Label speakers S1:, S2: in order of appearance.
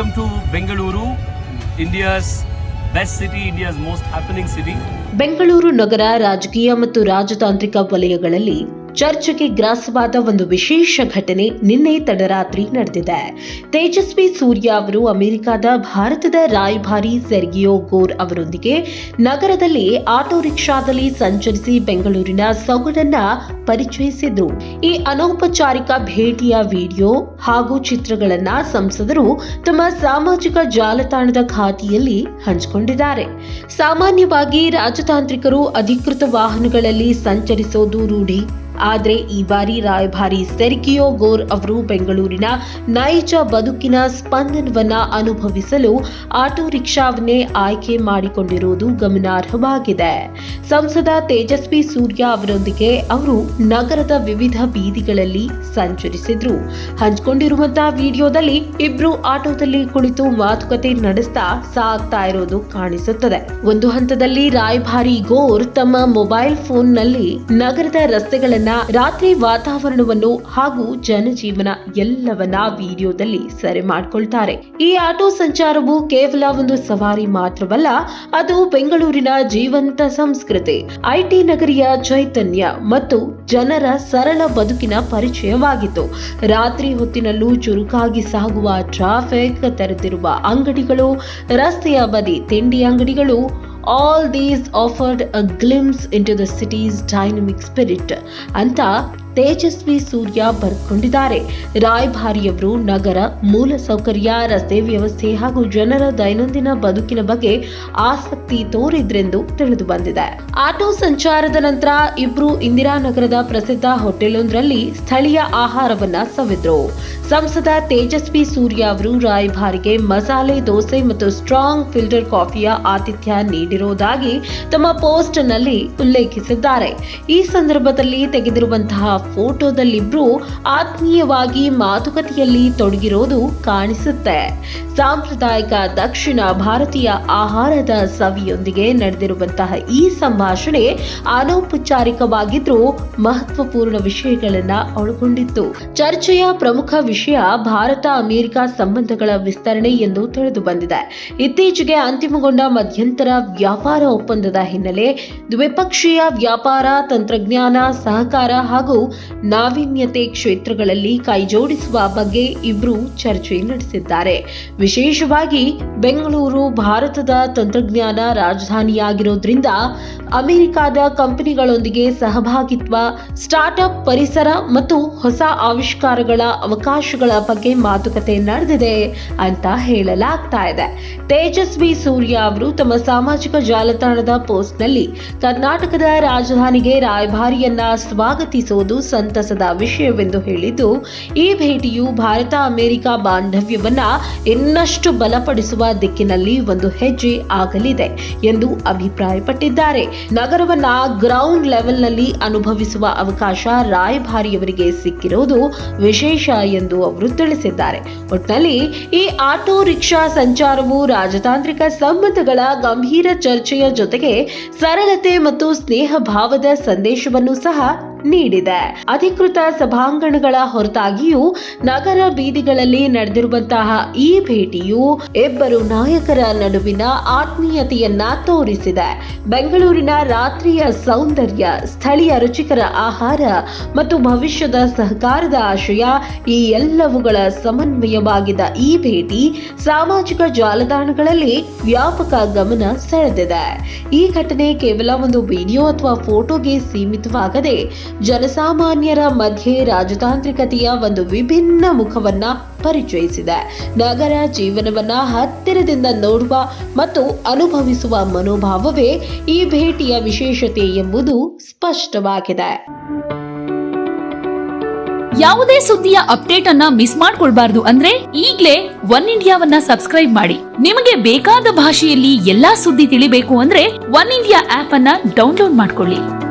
S1: Welcome to Bengaluru India's best city India's most happening city
S2: Bengaluru ನಗರ ರಾಜಕೀಯ ಮತ್ತು ರಾಜತಾಂತ್ರಿಕ ವಲಯಗಳಲ್ಲಿ ಚರ್ಚೆಗೆ ಗ್ರಾಸವಾದ ಒಂದು ವಿಶೇಷ ಘಟನೆ ನಿನ್ನೆ ತಡರಾತ್ರಿ ನಡೆದಿದೆ. ತೇಜಸ್ವಿ ಸೂರ್ಯ ಅವರು ಅಮೆರಿಕದ ಭಾರತದ ರಾಯಭಾರಿ ಸೆರ್ಗಿಯೋ ಗೋರ್ ಅವರೊಂದಿಗೆ ನಗರದಲ್ಲಿ ಆಟೋ ರಿಕ್ಷಾದಲ್ಲಿ ಸಂಚರಿಸಿ ಬೆಂಗಳೂರಿನ ಸೊಗಡನ್ನ ಪರಿಚಯಿಸಿದ್ರು. ಈ ಅನೌಪಚಾರಿಕ ಭೇಟಿಯ ವಿಡಿಯೋ ಹಾಗೂ ಚಿತ್ರಗಳನ್ನ ಸಂಸದರು ತಮ್ಮ ಸಾಮಾಜಿಕ ಜಾಲತಾಣದ ಖಾತೆಯಲ್ಲಿ ಹಂಚಿಕೊಂಡಿದ್ದಾರೆ. ಸಾಮಾನ್ಯವಾಗಿ ರಾಜತಾಂತ್ರಿಕರು ಅಧಿಕೃತ ವಾಹನಗಳಲ್ಲಿ ಸಂಚರಿಸೋದು ರೂಢಿ. ಆದರೆ ಈ ಬಾರಿ ರಾಯಭಾರಿ ಸೆರ್ಗಿಯೋ ಗೋರ್ ಅವರು ಬೆಂಗಳೂರಿನ ನೈಜ ಬದುಕಿನ ಸ್ಪಂದನವನ್ನ ಅನುಭವಿಸಲು ಆಟೋ ರಿಕ್ಷಾವನ್ನೇ ಆಯ್ಕೆ ಮಾಡಿಕೊಂಡಿರುವುದು ಗಮನಾರ್ಹವಾಗಿದೆ. ಸಂಸದ ತೇಜಸ್ವಿ ಸೂರ್ಯ ಅವರೊಂದಿಗೆ ಅವರು ನಗರದ ವಿವಿಧ ಬೀದಿಗಳಲ್ಲಿ ಸಂಚರಿಸಿದ್ರು. ಹಂಚಿಕೊಂಡಿರುವಂತಹ ವಿಡಿಯೋದಲ್ಲಿ ಇಬ್ರು ಆಟೋದಲ್ಲಿ ಕುಳಿತು ಮಾತುಕತೆ ನಡೆಸ್ತಾ ಸಾಗ್ತಾ ಇರೋದು ಕಾಣಿಸುತ್ತದೆ. ಒಂದು ಹಂತದಲ್ಲಿ ರಾಯಭಾರಿ ಗೋರ್ ತಮ್ಮ ಮೊಬೈಲ್ ಫೋನ್ನಲ್ಲಿ ನಗರದ ರಸ್ತೆಗಳನ್ನ ರಾತ್ರಿ ವಾತಾವರಣವನ್ನು ಹಾಗೂ ಜನಜೀವನ ಎಲ್ಲವನ್ನ ವಿಡಿಯೋದಲ್ಲಿ ಸೆರೆ ಮಾಡ್ಕೊಳ್ತಾರೆ. ಈ ಆಟೋ ಸಂಚಾರವು ಕೇವಲ ಒಂದು ಸವಾರಿ ಮಾತ್ರವಲ್ಲ, ಅದು ಬೆಂಗಳೂರಿನ ಜೀವಂತ ಸಂಸ್ಕೃತಿ. ಐಟಿ ನಗರಿಯ ಚೈತನ್ಯ ಮತ್ತು ಜನರ ಸರಳ ಬದುಕಿನ ಪರಿಚಯವಾಗಿತ್ತು. ರಾತ್ರಿ ಹೊತ್ತಿನಲ್ಲೂ ಚುರುಕಾಗಿ ಸಾಗುವ ಟ್ರಾಫಿಕ್, ತೆರೆದಿರುವ ಅಂಗಡಿಗಳು, ರಸ್ತೆಯ ಬದಿ ತಿಂಡಿ ಅಂಗಡಿಗಳು all these offered a glimpse into the city's dynamic spirit. ಅಂತ ತೇಜಸ್ವಿ ಸೂರ್ಯ ಬರ್ಕೊಂಡಿದ್ದಾರೆ. ರಾಯಭಾರಿಯವರು ನಗರ, ಮೂಲ ಸೌಕರ್ಯ, ರಸ್ತೆ ವ್ಯವಸ್ಥೆ ಹಾಗೂ ಜನರ ದೈನಂದಿನ ಬದುಕಿನ ಬಗ್ಗೆ ಆಸಕ್ತಿ ತೋರಿದ್ರೆಂದು ತಿಳಿದು ಬಂದಿದೆ. ಆಟೋ ಸಂಚಾರದ ನಂತರ ಇಬ್ರು ಇಂದಿರಾನಗರದ ಪ್ರಸಿದ್ಧ ಹೋಟೆಲೊಂದರಲ್ಲಿ ಸ್ಥಳೀಯ ಆಹಾರವನ್ನ ಸವಿದ್ರು. ಸಂಸದ ತೇಜಸ್ವಿ ಸೂರ್ಯ ಅವರು ರಾಯಭಾರಿಗೆ ಮಸಾಲೆ, ದೋಸೆ ಮತ್ತು ಸ್ಟ್ರಾಂಗ್ ಫಿಲ್ಟರ್ ಕಾಫಿಯ ಆತಿಥ್ಯ ನೀಡಿರುವುದಾಗಿ ತಮ್ಮ ಪೋಸ್ಟ್ನಲ್ಲಿ ಉಲ್ಲೇಖಿಸಿದ್ದಾರೆ. ಈ ಸಂದರ್ಭದಲ್ಲಿ ತೆಗೆದಿರುವಂತಹ ಫೋಟೋದಲ್ಲಿಬ್ರು ಆತ್ಮೀಯವಾಗಿ ಮಾತುಕತೆಯಲ್ಲಿ ತೊಡಗಿರೋದು ಕಾಣಿಸುತ್ತೆ. ಸಾಂಪ್ರದಾಯಿಕ ದಕ್ಷಿಣ ಭಾರತೀಯ ಆಹಾರದ ಸವಿಯೊಂದಿಗೆ ನಡೆದಿರುವಂತಹ ಈ ಸಂಭಾಷಣೆ ಅನೌಪಚಾರಿಕವಾಗಿದ್ರೂ ಮಹತ್ವಪೂರ್ಣ ವಿಷಯಗಳನ್ನ ಒಳಗೊಂಡಿತ್ತು. ಚರ್ಚೆಯ ಪ್ರಮುಖ ವಿಷಯ ಭಾರತ ಅಮೆರಿಕ ಸಂಬಂಧಗಳ ವಿಸ್ತರಣೆ ಎಂದು ತಿಳಿದು ಬಂದಿದೆ. ಇತ್ತೀಚೆಗೆ ಅಂತಿಮಗೊಂಡ ಮಧ್ಯಂತರ ವ್ಯಾಪಾರ ಒಪ್ಪಂದದ ಹಿನ್ನೆಲೆ ದ್ವಿಪಕ್ಷೀಯ ವ್ಯಾಪಾರ ತಂತ್ರಜ್ಞಾನ ಸಹಕಾರ ಹಾಗೂ ನಾವೀನ್ಯತೆ ಕ್ಷೇತ್ರಗಳಲ್ಲಿ ಕೈಜೋಡಿಸುವ ಬಗ್ಗೆ ಇಬ್ಬರು ಚರ್ಚೆ ನಡೆಸಿದ್ದಾರೆ. ವಿಶೇಷವಾಗಿ ಬೆಂಗಳೂರು ಭಾರತದ ತಂತ್ರಜ್ಞಾನ ರಾಜಧಾನಿಯಾಗಿರೋದ್ರಿಂದ ಅಮೆರಿಕಾದ ಕಂಪನಿಗಳೊಂದಿಗೆ ಸಹಭಾಗಿತ್ವ, ಸ್ಟಾರ್ಟ್ಅಪ್ ಪರಿಸರ ಮತ್ತು ಹೊಸ ಆವಿಷ್ಕಾರಗಳ ಅವಕಾಶಗಳ ಬಗ್ಗೆ ಮಾತುಕತೆ ನಡೆದಿದೆ ಅಂತ ಹೇಳಲಾಗ್ತಾ ಇದೆ. ತೇಜಸ್ವಿ ಸೂರ್ಯ ಅವರು ತಮ್ಮ ಸಾಮಾಜಿಕ ಜಾಲತಾಣದ ಪೋಸ್ಟ್ನಲ್ಲಿ, ಕರ್ನಾಟಕದ ರಾಜಧಾನಿಗೆ ರಾಯಭಾರಿಯನ್ನ ಸ್ವಾಗತಿಸುವುದು ಸಂತಸದ ವಿಷಯವೆಂದು ಹೇಳಿದ್ದು, ಈ ಭೇಟಿಯು ಭಾರತ ಅಮೆರಿಕ ಬಾಂಧವ್ಯವನ್ನು ಇನ್ನಷ್ಟು ಬಲಪಡಿಸುವ ದಿಕ್ಕಿನಲ್ಲಿ ಒಂದು ಹೆಜ್ಜೆ ಆಗಲಿದೆ ಎಂದು ಅಭಿಪ್ರಾಯಪಟ್ಟಿದ್ದಾರೆ. ನಗರವನ್ನ ಗ್ರೌಂಡ್ ಲೆವೆಲ್ನಲ್ಲಿ ಅನುಭವಿಸುವ ಅವಕಾಶ ರಾಯಭಾರಿಯವರಿಗೆ ಸಿಕ್ಕಿರುವುದು ವಿಶೇಷ ಎಂದು ಅವರು ತಿಳಿಸಿದ್ದಾರೆ. ಒಟ್ಟಿನಲ್ಲಿ ಈ ಆಟೋ ರಿಕ್ಷಾ ಸಂಚಾರವು ರಾಜತಾಂತ್ರಿಕ ಸಂಬಂಧಗಳ ಗಂಭೀರ ಚರ್ಚೆಯ ಜೊತೆಗೆ ಸರಳತೆ ಮತ್ತು ಸ್ನೇಹ ಭಾವದ ಸಂದೇಶವನ್ನು ಸಹ ನೀಡಿದೆ. ಅಧಿಕೃತ ಸಭಾಂಗಣಗಳ ಹೊರತಾಗಿಯೂ ನಗರ ಬೀದಿಗಳಲ್ಲಿ ನಡೆದಿರುವಂತಹ ಈ ಭೇಟಿಯು ಇಬ್ಬರು ನಾಯಕರ ನಡುವಿನ ಆತ್ಮೀಯತೆಯನ್ನ ತೋರಿಸಿದೆ. ಬೆಂಗಳೂರಿನ ರಾತ್ರಿಯ ಸೌಂದರ್ಯ, ಸ್ಥಳೀಯ ರುಚಿಕರ ಆಹಾರ ಮತ್ತು ಭವಿಷ್ಯದ ಸಹಕಾರದ ಆಶಯ ಈ ಎಲ್ಲವುಗಳ ಸಮನ್ವಯವಾಗಿದ್ದ ಈ ಭೇಟಿ ಸಾಮಾಜಿಕ ಜಾಲತಾಣಗಳಲ್ಲಿ ವ್ಯಾಪಕ ಗಮನ ಸೆಳೆದಿದೆ. ಈ ಘಟನೆ ಕೇವಲ ಒಂದು ವಿಡಿಯೋ ಅಥವಾ ಫೋಟೋಗೆ ಸೀಮಿತವಾಗದೆ ಜನಸಾಮಾನ್ಯರ ಮಧ್ಯೆ ರಾಜತಾಂತ್ರಿಕತೆಯ ಒಂದು ವಿಭಿನ್ನ ಮುಖವನ್ನ ಪರಿಚಯಿಸಿದೆ. ನಗರ ಜೀವನವನ್ನ ಹತ್ತಿರದಿಂದ ನೋಡುವ ಮತ್ತು ಅನುಭವಿಸುವ ಮನೋಭಾವವೇ ಈ ಭೇಟಿಯ ವಿಶೇಷತೆ ಎಂಬುದು ಸ್ಪಷ್ಟವಾಗಿದೆ.
S3: ಯಾವುದೇ ಸುದ್ದಿಯ ಅಪ್ಡೇಟ್ ಅನ್ನ ಮಿಸ್ ಮಾಡ್ಕೊಳ್ಬಾರ್ದು ಅಂದ್ರೆ ಈಗ್ಲೇ ಒನ್ ಇಂಡಿಯಾವನ್ನ ಸಬ್ಸ್ಕ್ರೈಬ್ ಮಾಡಿ. ನಿಮಗೆ ಬೇಕಾದ ಭಾಷೆಯಲ್ಲಿ ಎಲ್ಲಾ ಸುದ್ದಿ ತಿಳಿಬೇಕು ಅಂದ್ರೆ ಒನ್ ಇಂಡಿಯಾ ಆಪ್ ಅನ್ನ ಡೌನ್ಲೋಡ್ ಮಾಡ್ಕೊಳ್ಳಿ.